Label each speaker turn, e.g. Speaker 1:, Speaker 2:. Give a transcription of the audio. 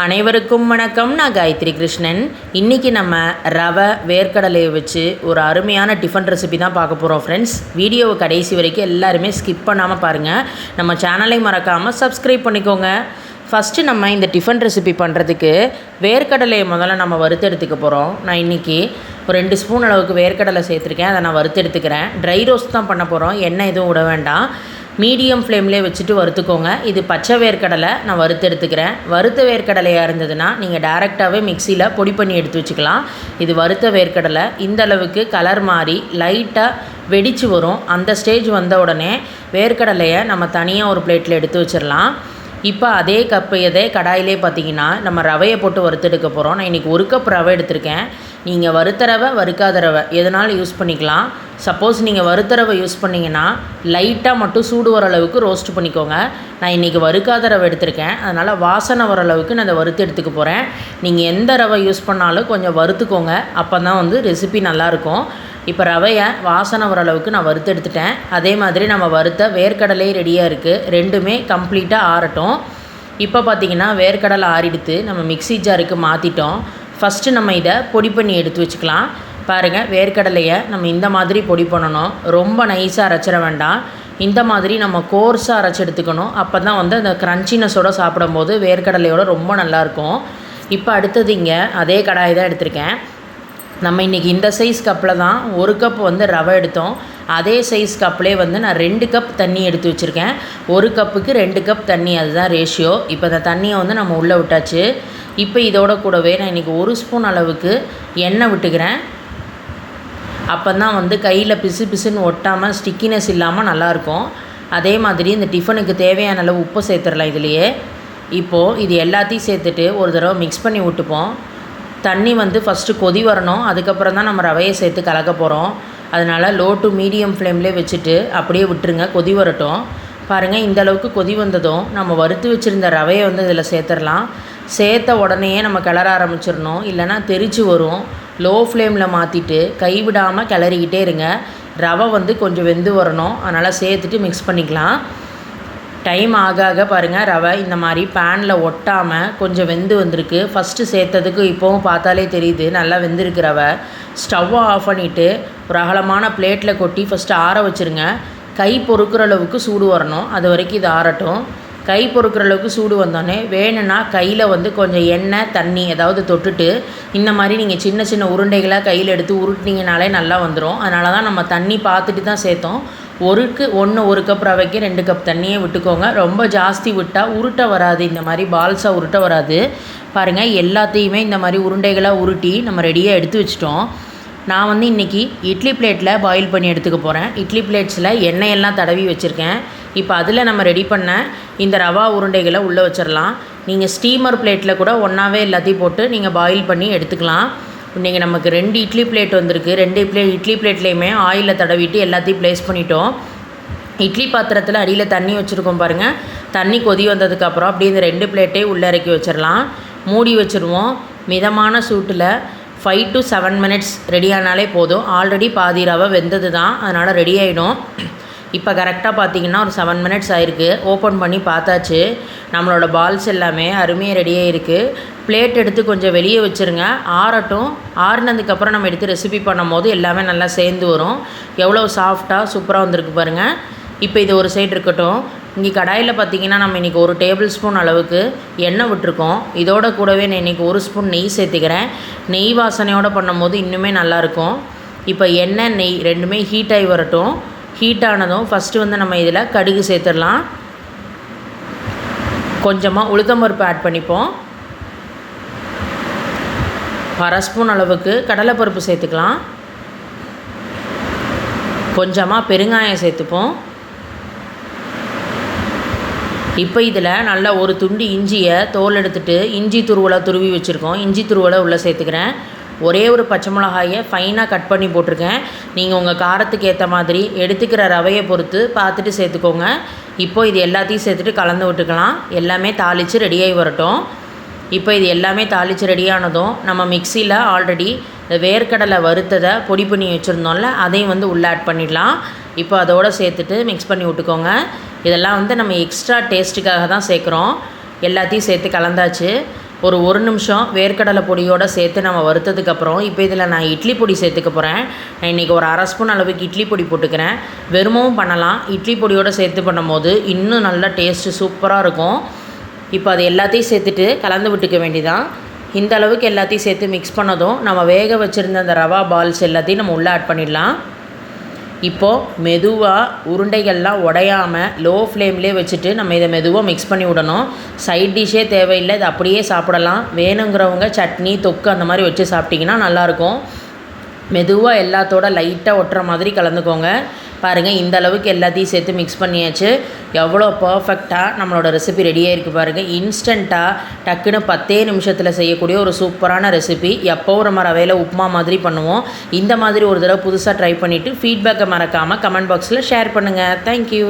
Speaker 1: அனைவருக்கும் வணக்கம். நான் காயத்ரி கிருஷ்ணன். இன்றைக்கி நம்ம ரவை வேர்க்கடலையை வச்சு ஒரு அருமையான டிஃபன் ரெசிபி தான் பார்க்க போகிறோம் ஃப்ரெண்ட்ஸ் வீடியோவை கடைசி வரைக்கும் எல்லாருமே ஸ்கிப் பண்ணாமல் பாருங்கள் நம்ம சேனலை மறக்காமல் சப்ஸ்கிரைப் பண்ணிக்கோங்க. ஃபஸ்ட்டு நம்ம இந்த டிஃபன் ரெசிபி பண்ணுறதுக்கு வேர்க்கடலையை முதல்ல நம்ம வறுத்தெடுத்துக்க போகிறோம் நான் இன்றைக்கி ஒரு ரெண்டு ஸ்பூன் அளவுக்கு வேர்க்கடலை சேர்த்துருக்கேன். அதை நான் வறுத்தெடுத்துக்கிறேன் ட்ரை ரோஸ்ட் தான் பண்ண போகிறோம் எண்ணெய் எதுவும் விட வேண்டாம். மீடியம் ஃப்ளேம்லேயே வச்சுட்டு வறுத்துக்கோங்க. இது பச்சை வேர்க்கடலை நான் வறுத்து எடுத்துக்கிறேன். வறுத்த வேர்க்கடலையாக இருந்ததுன்னா நீங்கள் டேரெக்டாகவே மிக்சியில் பொடி பண்ணி எடுத்து வச்சுக்கலாம். இது வறுத்த வேர்க்கடலை இந்த அளவுக்கு கலர் மாறி லைட்டாக வெடித்து வரும். அந்த ஸ்டேஜ் வந்த உடனே வேர்க்கடலையை நம்ம தனியாக ஒரு பிளேட்டில் எடுத்து வச்சிடலாம் இப்போ அதே கப்பு இதே கடாயிலே பார்த்தீங்கன்னா நம்ம ரவையை போட்டு வறுத்தெடுக்க போகிறோம் நான் இன்றைக்கி ஒரு கப் ரவை எடுத்திருக்கேன். நீங்கள் வறுத்த வறுக்காதரவை வறுக்காத ரவை எதனாலும் யூஸ் பண்ணிக்கலாம்? சப்போஸ் நீங்கள் வறுத்தரவை யூஸ் பண்ணிங்கன்னா லைட்டாக மட்டும் சூடு வர அளவுக்கு ரோஸ்ட் பண்ணிக்கோங்க. நான் இன்றைக்கி வறுக்காத ரவை எடுத்திருக்கேன். அதனால் வாசனை வர அளவுக்கு நான் அதை வறுத்து எடுத்துக்க போகிறேன் நீங்கள் எந்த ரவை யூஸ் பண்ணாலும் கொஞ்சம் வறுத்துக்கோங்க. அப்போ தான் வந்து ரெசிபி நல்லாயிருக்கும். இப்போ ரவையை வாசனை வர அளவுக்கு நான் வறுத்து எடுத்துட்டேன். அதே மாதிரி நம்ம வறுத்த வேர்க்கடலை ரெடியாக இருக்குது ரெண்டுமே கம்ப்ளீட்டாக ஆறட்டும். இப்போ பார்த்திங்கன்னா வேர்க்கடலை ஆறிடுத்து நம்ம மிக்ஸி ஜாருக்கு மாற்றிட்டோம் ஃபஸ்ட்டு நம்ம இதை பொடி பண்ணி எடுத்து வச்சுக்கலாம். பாருங்கள் வேர்க்கடலையை நம்ம இந்த மாதிரி பொடி பண்ணணும். ரொம்ப நைஸாக அரைச்சிட வேண்டாம். இந்த மாதிரி நம்ம கோர்ஸாக அரைச்சி எடுத்துக்கணும். அப்போ தான் வந்து அந்த க்ரன்ச்சினஸோடு சாப்பிடும்போது வேர்க்கடலையோட ரொம்ப நல்லாயிருக்கும் இப்போ அடுத்தது இங்கே அதே கடாய் தான் எடுத்திருக்கேன். நம்ம இன்றைக்கி இந்த சைஸ் கப்பில் தான் ஒரு கப் வந்து ரவை எடுத்தோம். அதே சைஸ் கப்லேயே வந்து நான் ரெண்டு கப் தண்ணி எடுத்து வச்சுருக்கேன். ஒரு கப்புக்கு ரெண்டு கப் தண்ணி அதுதான் ரேஷியோ இப்போ அந்த தண்ணியை வந்து நம்ம உள்ளே விட்டாச்சு. இப்போ இதோட கூடவே நான் இன்றைக்கி ஒரு ஸ்பூன் அளவுக்கு எண்ணெய் விட்டுக்கிறேன். அப்போ தான் வந்து கையில் பிசு பிசுன்னு ஒட்டாமல் ஸ்டிக்கினஸ் இல்லாமல் நல்லாயிருக்கும். அதே மாதிரி இந்த டிஃபனுக்கு தேவையான அளவு உப்பு சேர்த்துடலாம் இதுலேயே. இப்போது இது எல்லாத்தையும் சேர்த்துட்டு ஒரு தடவை மிக்ஸ் பண்ணி விட்டுப்போம். தண்ணி வந்து ஃபஸ்ட்டு கொதி வரணும். அதுக்கப்புறம் தான் நம்ம ரவையை சேர்த்து கலக்க போகிறோம் அதனால் லோ டு மீடியம் ஃப்ளேம்லேயே வச்சுட்டு அப்படியே விட்டுருங்க. கொதி வரட்டும். பாருங்கள் இந்த அளவுக்கு கொதி வந்ததும் நம்ம வறுத்து வச்சுருந்த ரவையை வந்து இதில் சேர்த்துடலாம். சேர்த்த உடனேயே நம்ம கிளற ஆரம்பிச்சிடணும். இல்லைனா தெரிச்சு வரும். லோ ஃப்ளேமில் மாற்றிட்டு கைவிடாமல் கிளறிக்கிட்டே இருங்க. ரவை வந்து கொஞ்சம் வெந்து வரணும். அதனால் சேர்த்துட்டு மிக்ஸ் பண்ணிக்கலாம். டைம் ஆக ஆக பாருங்கள் ரவை இந்த மாதிரி பேனில் ஒட்டாமல் கொஞ்சம் வெந்து வந்திருக்கு. ஃபஸ்ட்டு சேர்த்ததுக்கு இப்போவும் பார்த்தாலே தெரியுது நல்லா வெந்திருக்கு ரவை. ஸ்டவ்வை ஆஃப் பண்ணிவிட்டு ஒரு அகலமான பிளேட்டில் கொட்டி ஃபஸ்ட்டு ஆற வச்சுருங்க. கை பொறுக்கிற அளவுக்கு சூடு வரணும். அது வரைக்கும் இது ஆறட்டும். கை பொறுக்கிற அளவுக்கு சூடு வந்தோடனே வேணும்னா கையில் வந்து கொஞ்சம் எண்ணெய் தண்ணி ஏதாவது தொட்டுட்டு இந்த மாதிரி நீங்கள் சின்ன சின்ன உருண்டைகளாக கையில் எடுத்து உருட்டினீங்கனாலே நல்லா வந்துடும் அதனால தான் நம்ம தண்ணி பார்த்துட்டு தான் சேர்த்தோம். ஒருக்கு ஒன்று ஒரு கப் ரவைக்கு ரெண்டு கப் தண்ணியே விட்டுக்கோங்க. ரொம்ப ஜாஸ்தி விட்டால் உருட்ட வராது. இந்த மாதிரி பால்ஸாக உருட்ட வராது. பாருங்கள் எல்லாத்தையுமே இந்த மாதிரி உருண்டைகளாக உருட்டி நம்ம ரெடியாக எடுத்து வச்சிட்டோம். நான் வந்து இன்றைக்கி இட்லி பிளேட்டில் பாயில் பண்ணி எடுத்துக்க போகிறேன் இட்லி பிளேட்ஸில் எண்ணெயெல்லாம் தடவி வச்சுருக்கேன். இப்போ அதில் நம்ம ரெடி பண்ண இந்த ரவா உருண்டைகளை உள்ளே வச்சிடலாம். நீங்கள் ஸ்டீமர் பிளேட்டில் கூட ஒன்றாவே எல்லாத்தையும் போட்டு நீங்கள் பாயில் பண்ணி எடுத்துக்கலாம். இன்றைக்கி நமக்கு ரெண்டு இட்லி பிளேட் வந்திருக்கு. ரெண்டு பிளே இட்லி பிளேட்லேயுமே ஆயிலில் தடவிட்டு எல்லாத்தையும் ப்ளேஸ் பண்ணிட்டோம். இட்லி பாத்திரத்தில் அடியில் தண்ணி வச்சுருக்கோம் பாருங்கள் தண்ணி கொதி வந்ததுக்கப்புறம் அப்படியே இந்த ரெண்டு பிளேட்டே உள்ளே இறக்கி வச்சிடலாம். மூடி வச்சுருவோம். மிதமான சூட்டில் five to seven minutes ready ஆனாலே போதும். ஆல்ரெடி பாதி ரவை வெந்தது தான் அதனால் ரெடி ஆகிடும் இப்போ கரெக்டாக பார்த்தீங்கன்னா ஒரு செவன் மினிட்ஸ் ஆயிருக்கு. ஓப்பன் பண்ணி பார்த்தாச்சு. நம்மளோட பால்ஸ் எல்லாமே அருமையாக ரெடியாக இருக்குது பிளேட் எடுத்து கொஞ்சம் வெளியே வச்சுருங்க. ஆறட்டும். ஆறுனதுக்கப்புறம் நம்ம எடுத்து ரெசிபி பண்ணும் போது எல்லாமே நல்லா சேர்ந்து வரும். எவ்வளோ சாஃப்டாக சூப்பராக வந்திருக்கு பாருங்கள் இப்போ இது ஒரு சைடு இருக்கட்டும். இங்கே கடாயில் பார்த்தீங்கன்னா நம்ம இன்றைக்கி ஒரு டேபிள் ஸ்பூன் அளவுக்கு எண்ணெய் விட்டுருக்கோம். இதோட கூடவே நான் இன்றைக்கி ஒரு ஸ்பூன் நெய் சேர்த்துக்கிறேன். நெய் வாசனையோடு பண்ணும்போது இன்னுமே நல்லாயிருக்கும் இப்போ எண்ணெய் நெய் ரெண்டுமே ஹீட் ஆகி வரட்டும். ஹீட் ஆனதும் ஃபஸ்ட்டு வந்து நம்ம இதில் கடுகு சேர்த்துடலாம். கொஞ்சமாக உளுத்தம்பருப்பு ஆட் பண்ணிப்போம். அரை ஸ்பூன் அளவுக்கு கடலைப்பருப்பு சேர்த்துக்கலாம். கொஞ்சமாக பெருங்காயம் சேர்த்துப்போம். இப்போ இதில் நல்லா ஒரு துண்டு இஞ்சியை தோல் எடுத்துகிட்டு இஞ்சி துருவலை துருவி வச்சுருக்கோம். இஞ்சி துருவலை உள்ளே சேர்த்துக்கிறேன். ஒரே ஒரு பச்சை மிளகாயை ஃபைனாக கட் பண்ணி போட்டிருக்கேன். நீங்கள் உங்கள் காரத்துக்கு ஏற்ற மாதிரி எடுத்துக்கிற ரவையை பொறுத்து பார்த்துட்டு சேர்த்துக்கோங்க. இப்போது இது எல்லாத்தையும் சேர்த்துட்டு கலந்து விட்டுக்கலாம். எல்லாமே தாளித்து ரெடியாகி வரட்டும். இப்போ இது எல்லாமே தாளித்து ரெடியானதும் நம்ம மிக்சியில் ஆல்ரெடி இந்த வேர்க்கடலை வறுத்ததை பொடி பண்ணி வச்சுருந்தோம்ல அதையும் வந்து உள்ளே ஆட் பண்ணிடலாம். இப்போ அதோடு சேர்த்துட்டு மிக்ஸ் பண்ணி விட்டுக்கோங்க. இதெல்லாம் வந்து நம்ம எக்ஸ்ட்ரா டேஸ்ட்டுக்காக தான் சேர்க்குறோம். எல்லாத்தையும் சேர்த்து கலந்தாச்சு. ஒரு ஒரு நிமிஷம் வேர்க்கடலை பொடியோடு சேர்த்து நம்ம வறுத்ததுக்கப்புறம் இப்போ இதில் நான் இட்லி பொடி சேர்த்துக்க போகிறேன். நான் இன்றைக்கி ஒரு அரை ஸ்பூன் அளவுக்கு இட்லி பொடி போட்டுக்கிறேன். வெறுமவும் பண்ணலாம். இட்லி பொடியோடு சேர்த்து பண்ணும்போது இன்னும் நல்லா டேஸ்ட்டு சூப்பராக இருக்கும். இப்போ அது எல்லாத்தையும் சேர்த்துட்டு கலந்து விட்டுக்க வேண்டிதான். இந்த அளவுக்கு எல்லாத்தையும் சேர்த்து மிக்ஸ் பண்ணதும் நம்ம வேக வச்சுருந்த அந்த ரவா பால்ஸ் எல்லாத்தையும் நம்ம உள்ளே ஆட் பண்ணிடலாம். இப்போது மெதுவாக உருண்டைகள்லாம் உடையாமல் லோ ஃப்ளேம்லேயே வச்சுட்டு நம்ம இதை மெதுவாக மிக்ஸ் பண்ணி விடணும். சைட் டிஷ்ஷே தேவையில்லை இதை அப்படியே சாப்பிடலாம். வேணுங்கிறவங்க சட்னி தொக்கு அந்த மாதிரி வச்சு சாப்பிட்டிங்கன்னா நல்லாயிருக்கும். மெதுவாக எல்லாத்தோட லைட்டாக ஒட்டுற மாதிரி கலந்துக்கோங்க. பாருங்கள் இந்த அளவுக்கு எல்லாத்தையும் சேர்த்து மிக்ஸ் பண்ணியாச்சு. எவ்வளோ பர்ஃபெக்டாக நம்மளோட ரெசிபி ரெடியாக இருக்குது பாருங்கள் இன்ஸ்டண்ட்டாக டக்குன்னு பத்தே நிமிஷத்தில் செய்யக்கூடிய ஒரு சூப்பரான ரெசிபி எப்போவும் நம்ம ரவையில் உப்புமா மாதிரி பண்ணுவோம். இந்த மாதிரி ஒரு தடவை புதுசாக ட்ரை பண்ணிவிட்டு ஃபீட்பேக்கை மறக்காமல் கமெண்ட் பாக்ஸில் ஷேர் பண்ணுங்கள் தேங்க்யூ